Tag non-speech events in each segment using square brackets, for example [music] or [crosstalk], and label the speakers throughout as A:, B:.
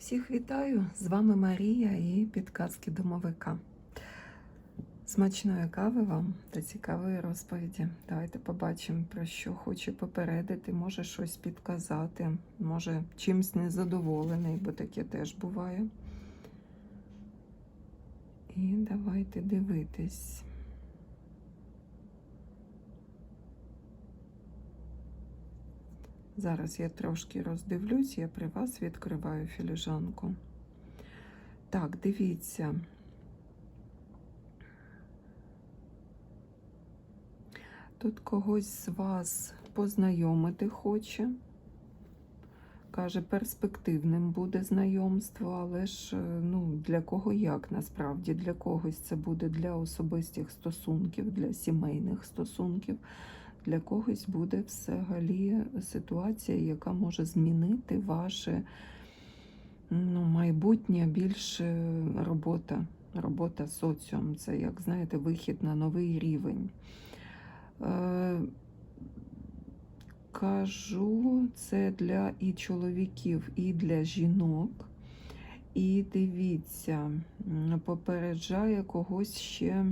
A: Всіх вітаю! З вами Марія і підказки домовика. Смачної кави вам та цікавої розповіді. Давайте побачимо, про що хоче попередити, може щось підказати, може чимсь незадоволений, бо таке теж буває. І давайте дивитись. Зараз я трошки роздивлюсь, я при вас відкриваю філіжанку. Так, дивіться. Тут когось з вас познайомити хоче. Каже, перспективним буде знайомство, але ж ну, для кого як насправді? Для когось це буде для особистих стосунків, для сімейних стосунків для когось буде взагалі ситуація, яка може змінити ваше ну, майбутнє більше робота. Робота соціум. Це, як знаєте, вихід на новий рівень. Е, Кажу, це для і чоловіків, і для жінок. І дивіться, попереджає когось ще.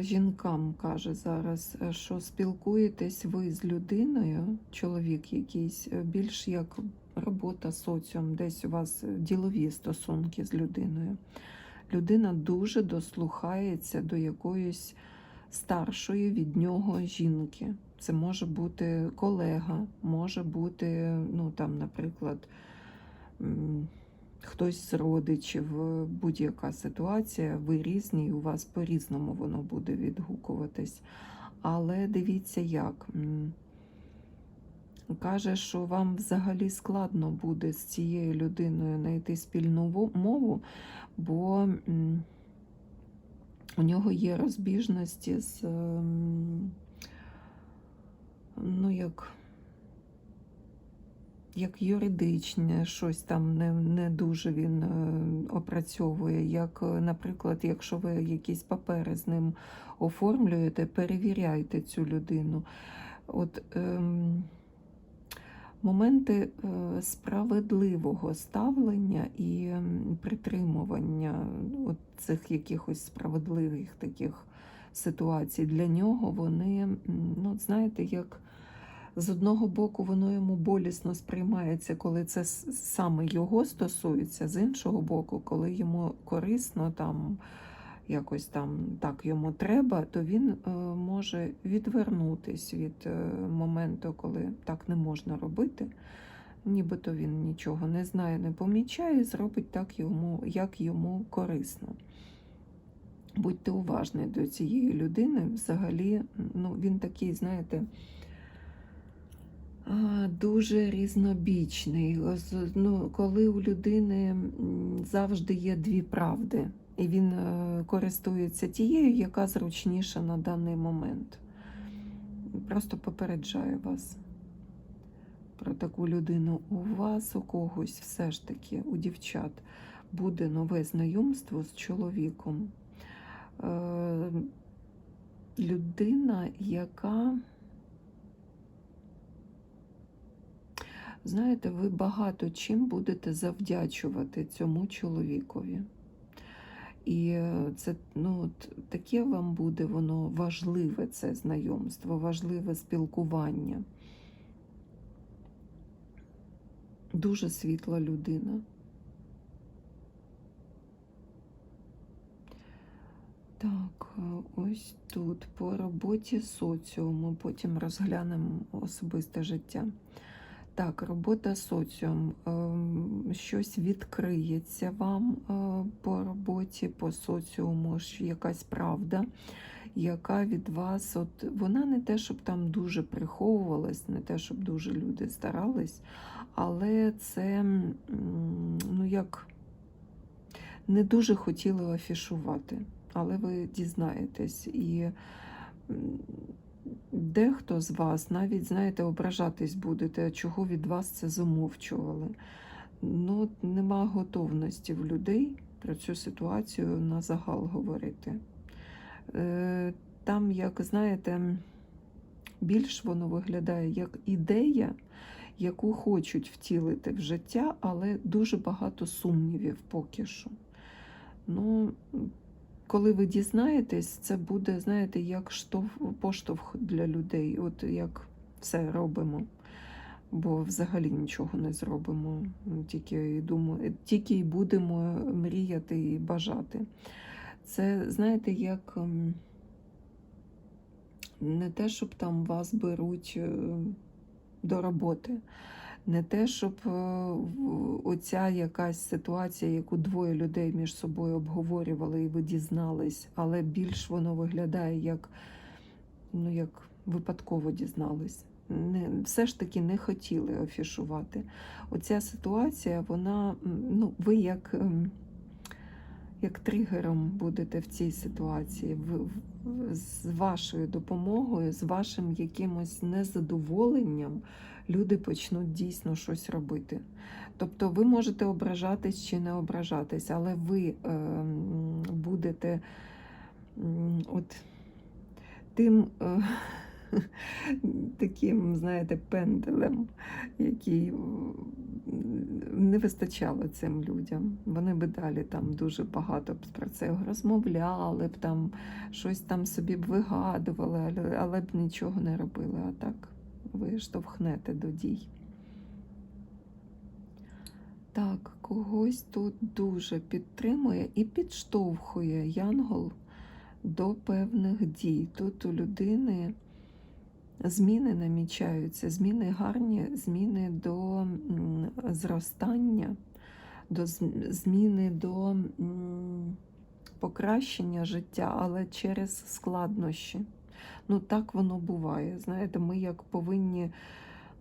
A: Жінкам каже зараз, е, що спілкуєтесь ви з людиною, чоловік якийсь, е, більш як робота соціум, десь у вас ділові стосунки з людиною. Людина дуже дослухається до якоїсь старшої від нього жінки. Це може бути колега, може бути, ну там, наприклад, хтось з родичів, е, будь-яка ситуація, ви різні, і у вас по-різному воно буде відгукуватись. Але дивіться як. Каже, що вам взагалі складно буде з цією людиною знайти спільну мову, бо у нього є розбіжності з, ем, ну, як як юридичне, щось там не не дуже він е, опрацьовує. Як, е, наприклад, якщо ви якісь папери з ним оформлюєте, перевіряйте цю людину. От ем, Моменти е, справедливого ставлення і притримування от цих якихось справедливих таких ситуацій для нього вони, ну, знаєте, як з одного боку, воно йому болісно сприймається, коли це саме його стосується, з іншого боку, коли йому корисно там якось там так йому треба, то він е, може відвернутись від е, моменту, коли так не можна робити. Нібито він нічого не знає, не помічає, зробить так йому, як йому корисно. Будьте уважні до цієї людини. Взагалі, ну, він такий, знаєте, Дуже різнобічний. Ну, Коли у людини завжди є дві правди, і він е, користується тією, яка зручніша на даний момент. Просто попереджаю вас про таку людину. У вас, у когось, все ж таки, у дівчат, буде нове знайомство з чоловіком. Е, людина, яка знаєте, ви багато чим будете завдячувати цьому чоловікові. І е, це ну, таке вам буде воно важливе, це знайомство, важливе спілкування. Дуже світла людина. Так, е, ось тут по роботі соціуму, потім розглянемо особисте життя. Так, робота соціум. Ем, щось відкриється вам е, по роботі, по соціуму, якась правда, яка від вас, от вона не те, щоб там дуже приховувалась, не те, щоб дуже люди старались, але це, ну як, не дуже хотіли афішувати, але ви дізнаєтесь. І Дехто з вас навіть, знаєте, ображатись будете, чого від вас це замовчували. Ну, Нема готовності в людей про цю ситуацію на загал говорити. Е, там, як знаєте, більш воно виглядає як ідея, яку хочуть втілити в життя, але дуже багато сумнівів поки що. Ну, коли ви дізнаєтесь, це буде, знаєте, як штовх, поштовх для людей. От як все робимо. Бо взагалі нічого не зробимо. Тільки і думаю, тільки й будемо мріяти і бажати. Це, знаєте, як ем, не те, щоб там вас беруть е, до роботи, не те, щоб е, оця якась ситуація, яку двоє людей між собою обговорювали і ви дізнались, але більш воно виглядає як, ну, як випадково дізнались. Не, все ж таки не хотіли афішувати. Оця ситуація, вона, ну, ви як, ем, як тригером будете в цій ситуації, в, з вашою допомогою, з вашим якимось незадоволенням люди почнуть дійсно щось робити. Тобто ви можете ображатись чи не ображатись, але ви ем, будете от тим е, [laughs] таким, знаєте, пенделем, який не вистачало цим людям. Вони би далі там дуже багато б про це розмовляли б там, щось там собі б вигадували, але б нічого не робили. А так ви штовхнете до дій. Так, когось тут дуже підтримує і підштовхує Янгол до певних дій. Тут у людини зміни намічаються, зміни гарні, зміни до зростання, до зміни до покращення життя, але через складнощі. Ну, так воно буває. Знаєте, ми як повинні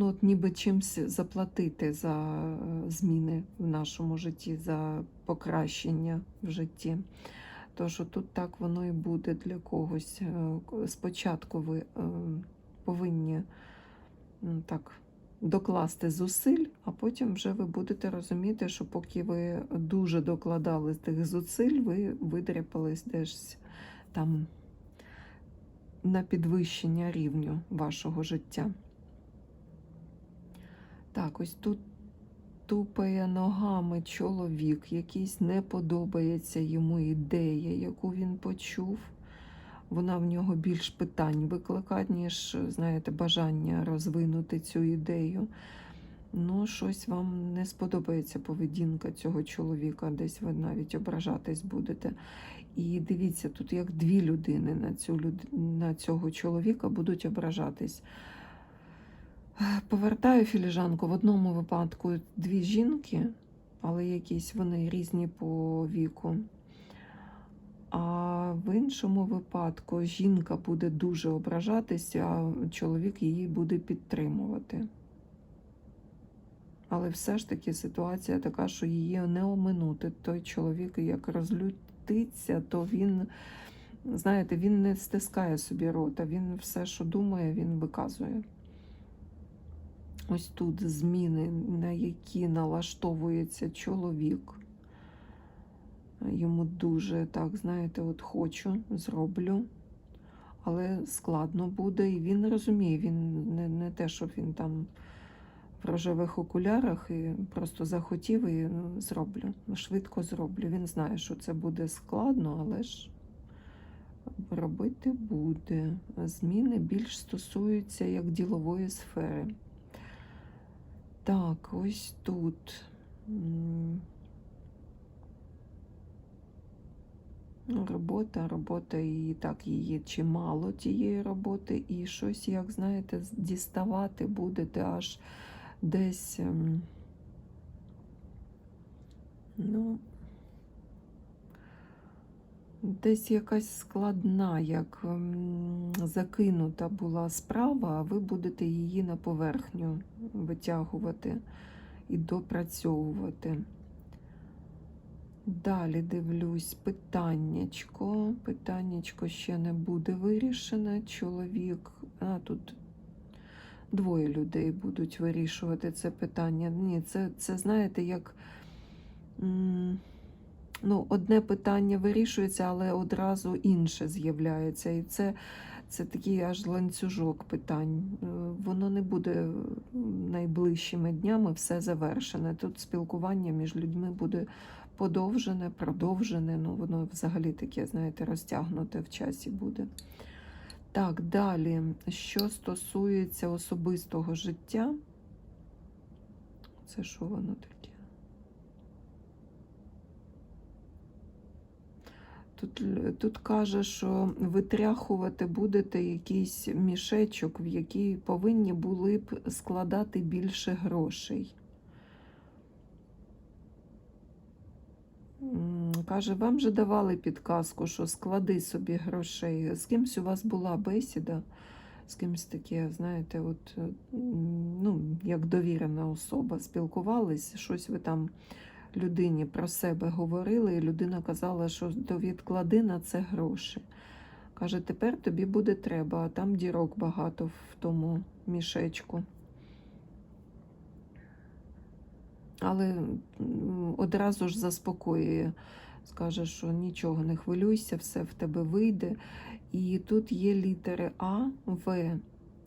A: ну, от ніби чимось заплатити за е, зміни в нашому житті, за покращення в житті. Тож тут так воно і буде для когось. Е, Спочатку ви е, повинні так докласти зусиль, а потім вже ви будете розуміти, що поки ви дуже докладали тих зусиль, ви видряпались десь там на підвищення рівню вашого життя. Так, ось тут тупає ногами чоловік, якийсь не подобається йому ідея, яку він почув. Вона в нього більш питань викликає, ніж, знаєте, бажання розвинути цю ідею. Ну, щось вам не сподобається поведінка цього чоловіка, десь ви навіть ображатись будете. І дивіться, тут як дві людини на, цю, на цього чоловіка будуть ображатись. Повертаю філіжанку. В одному випадку дві жінки, але якісь вони різні по віку. А в іншому випадку жінка буде дуже ображатися, а чоловік її буде підтримувати. Але все ж таки ситуація така, що її не оминути. Той чоловік, як розлютиться, то він, знаєте, він не стискає собі рота, він все, що думає, він виказує. Ось тут зміни, на які налаштовується чоловік. Йому дуже так, знаєте, от хочу, зроблю, але складно буде. І він розуміє, він не, не те, що він там в рожевих окулярах і просто захотів і ну, зроблю. Швидко зроблю. Він знає, що це буде складно, але ж робити буде. Зміни більш стосуються як ділової сфери. Так, ось тут. Робота, робота і так її чимало тієї роботи, і щось, як знаєте, діставати будете аж десь. ем, Ну, десь якась складна, як ем, закинута була справа, а ви будете її на поверхню витягувати і допрацьовувати. Далі дивлюсь, питаннячко. Питаннячко ще не буде вирішене. Чоловік, а тут двоє людей будуть вирішувати це питання. Ні, це, це знаєте, як ну, одне питання вирішується, але одразу інше з'являється. І це, Це такий аж ланцюжок питань. Е, Воно не буде найближчими днями все завершене. Тут спілкування між людьми буде подовжене, продовжене. Ну, воно взагалі таке, знаєте, розтягнуте в часі буде. Так, далі, що стосується особистого життя, це що воно таке? Тут, тут каже, що витряхувати будете якийсь мішечок, в який повинні були б складати більше грошей. Каже, вам же давали підказку, що склади собі грошей. З кимсь у вас була бесіда, з кимсь таке, знаєте, от, е, ну, як довірена особа, спілкувались, щось ви там людині про себе говорили, і людина казала, що відклади на це гроші. Каже, тепер тобі буде треба, а там дірок багато в тому мішечку. Але одразу ж заспокоює, скаже, що нічого не хвилюйся, все в тебе вийде. І тут є літери А, В.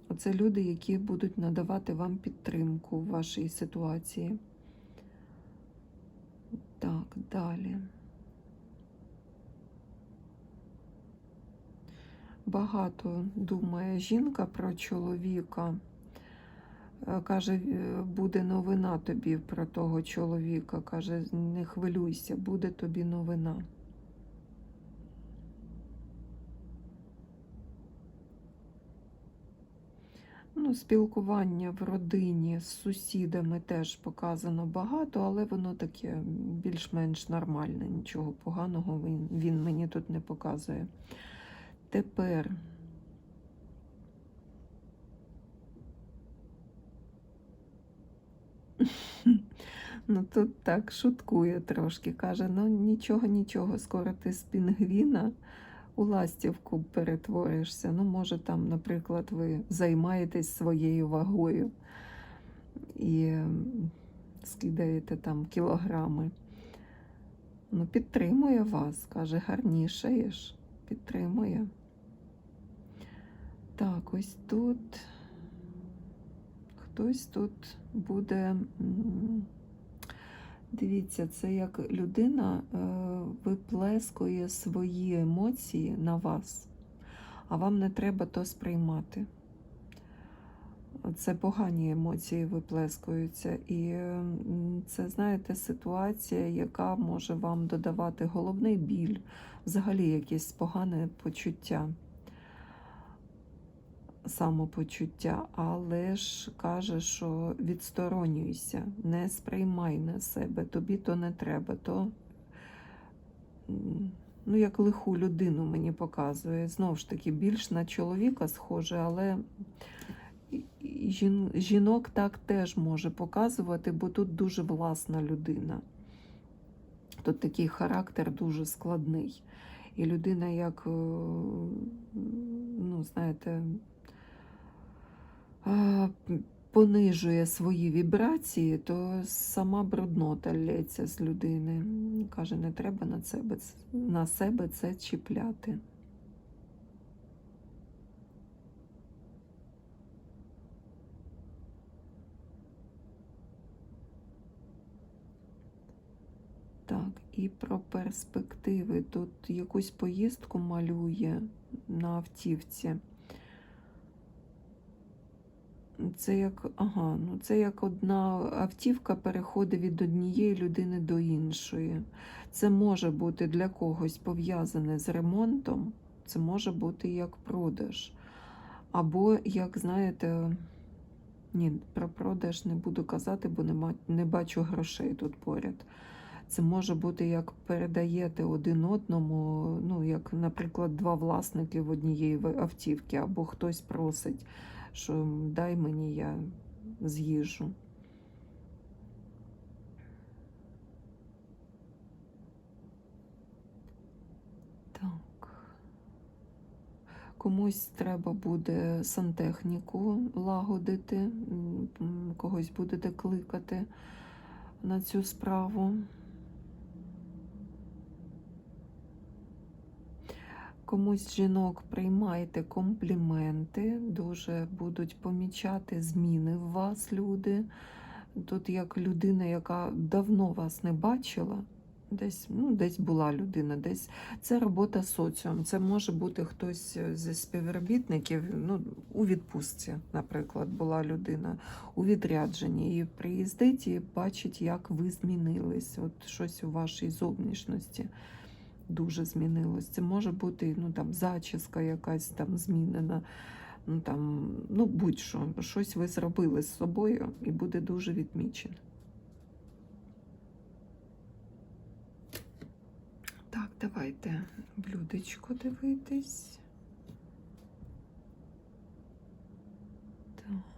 A: Оце люди, які будуть надавати вам підтримку в вашій ситуації. Так, далі. Багато думає жінка про чоловіка. Е, Каже, е, буде новина тобі про того чоловіка. Каже, не хвилюйся, буде тобі новина. Ну, спілкування в родині з сусідами теж показано багато, але воно таке більш-менш нормальне, нічого поганого він, він мені тут не показує. Тепер [laughs] Ну тут так шуткує трошки. Каже: ну нічого, нічого, скоро ти з пінгвіна у ластівку перетворишся. Ну, може, там, наприклад, ви займаєтесь своєю вагою і скидаєте там кілограми. Ну, підтримує вас, каже, гарнішаєш. Підтримує. Так, ось тут хтось тут буде. Дивіться, це як людина е, виплескує свої емоції на вас, а вам не треба то сприймати. Це погані емоції виплескуються. І це, знаєте, ситуація, яка може вам додавати головний біль, взагалі якесь погане почуття, самопочуття, але ж каже, що відсторонюйся, не сприймай на себе, тобі то не треба, то ну, як лиху людину мені показує. Знову ж таки, більш на чоловіка схоже, але жін- жінок так теж може показувати, бо тут дуже власна людина. Тут такий характер дуже складний. І людина, як, е, ну, знаєте, понижує свої вібрації, то сама бруднота лється з людини. Каже, не треба на себе, на себе це чіпляти. Так, і про перспективи. Тут якусь поїздку малює на автівці. Це як, ага, ну це як одна автівка переходить від однієї людини до іншої. Це може бути для когось пов'язане з ремонтом, це може бути як продаж. Або, як знаєте, ні, про продаж не буду казати, бо нема, не бачу грошей тут поряд. Це може бути як передаєте один одному, ну, як, наприклад, два власники в однієї автівки, або хтось просить, що дай мені я з'їжджу. Так. Комусь треба буде сантехніку лагодити, когось будете кликати на цю справу. Комусь з жінок приймайте компліменти, дуже будуть помічати зміни в вас, люди. Тут як людина, яка давно вас не бачила, десь, ну, десь була людина, десь це робота соціум. Це може бути хтось зі співробітників, ну, у відпустці, наприклад, була людина у відрядженні і приїздить і бачить, як ви змінились. От щось у вашій зовнішності дуже змінилось. Це може бути ну, там, зачіска якась там змінена, ну, там, ну будь-що. Щось ви зробили з собою і буде дуже відмічено. Так, давайте блюдечко дивитись. Так.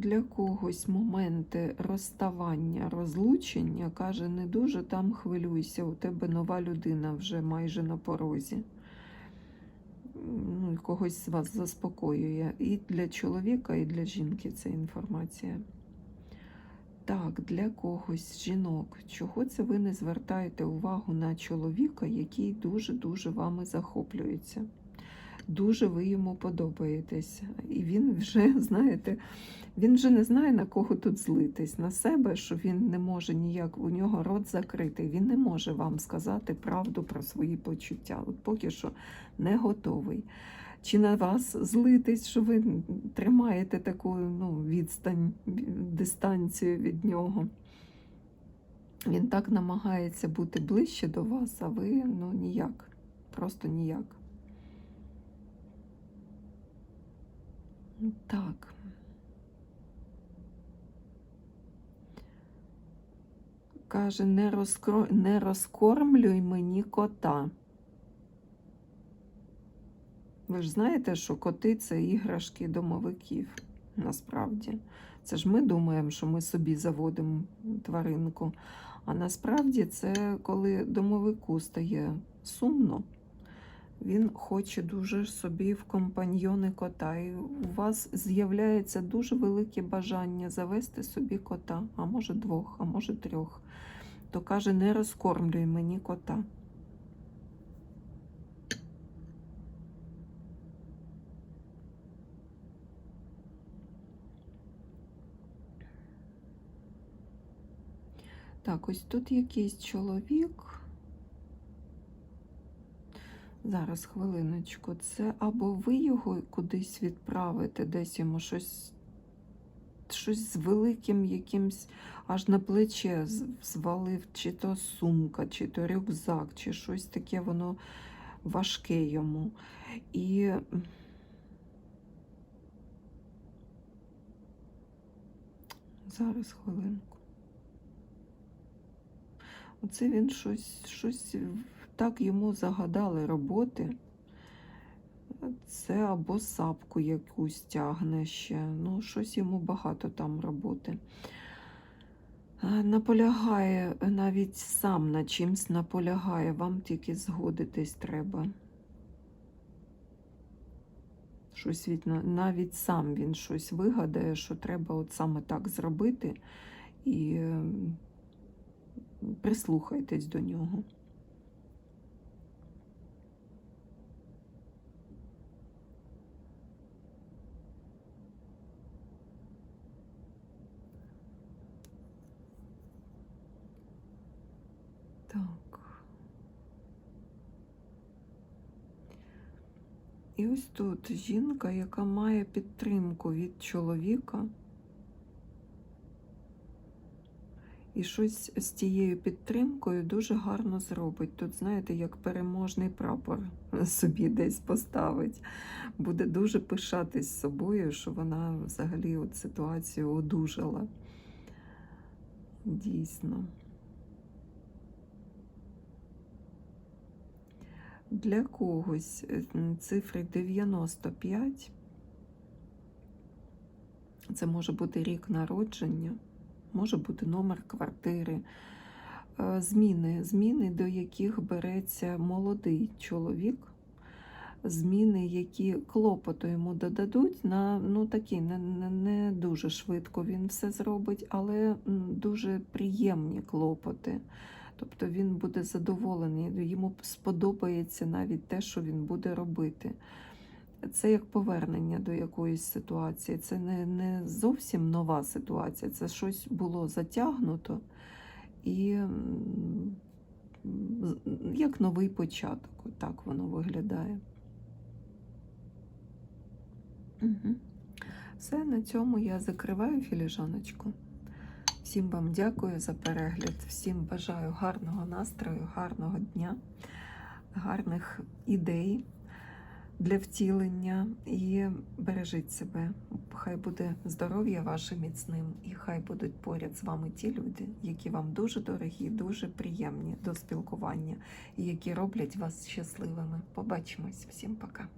A: Для когось моменти розставання, розлучення каже, не дуже там хвилюйся, у тебе нова людина вже майже на порозі. Ну, когось з вас заспокоює. І для чоловіка, і для жінки ця інформація. Так, для когось жінок, чого це ви не звертаєте увагу на чоловіка, який дуже-дуже вами захоплюється? Дуже ви йому подобаєтесь. І він вже, [laughs] знаєте, він вже не знає, на кого тут злитись, на себе, що він не може ніяк, у нього рот закритий, він не може вам сказати правду про свої почуття. От поки що не готовий. Чи на вас злитись, що ви тримаєте таку ну, відстань, дистанцію від нього? Він так намагається бути ближче до вас, а ви ну ніяк, просто ніяк. Так. Каже, не, розкро... не розкормлюй мені кота. Ви ж знаєте, що коти це іграшки домовиків, насправді. Це ж ми думаємо, що ми собі заводимо тваринку. А насправді це коли домовику стає сумно. Він хоче дуже собі в компаньйони кота. І у вас з'являється дуже велике бажання завести собі кота, а може двох, а може трьох. То каже, не розкормлюй мені кота. Так, ось тут якийсь чоловік. Зараз хвилиночку, це або ви його кудись відправите, десь йому щось щось з великим якимсь аж на плече звалив, чи то сумка, чи то рюкзак, чи щось таке воно важке йому. І зараз хвилинку. Оце він щось, щось так йому загадали роботи. Це або сапку якусь тягне ще. Ну, щось йому багато там роботи. Наполягає, навіть сам на чимсь наполягає, вам тільки згодитись треба. Щось від, навіть сам він щось вигадає, що треба от саме так зробити, і прислухайтесь до нього. Так. І ось тут жінка, яка має підтримку від чоловіка. І щось з тією підтримкою дуже гарно зробить. Тут, знаєте, як переможний прапор [laughs] собі десь поставить. Буде дуже пишатись собою, що вона взагалі от ситуацію одужала. Дійсно. Для когось цифри 95. Це може бути рік народження, може бути номер квартири, зміни, зміни, до яких береться молодий чоловік, зміни, які клопоту йому додадуть, на ну такі не, не, не дуже швидко він все зробить, але дуже приємні клопоти. Тобто він буде задоволений, йому сподобається навіть те, що він буде робити. Це як повернення до якоїсь ситуації. Це не, не зовсім нова ситуація, це щось було затягнуто і як новий початок. Так воно виглядає. Угу. Все, на цьому я закриваю філіжаночку. Всім вам дякую за перегляд, всім бажаю гарного настрою, гарного дня, гарних ідей для втілення і бережіть себе. Хай буде здоров'я ваше міцним, і хай будуть поряд з вами ті люди, які вам дуже дорогі, дуже приємні до спілкування і які роблять вас щасливими. Побачимось. Всім пока.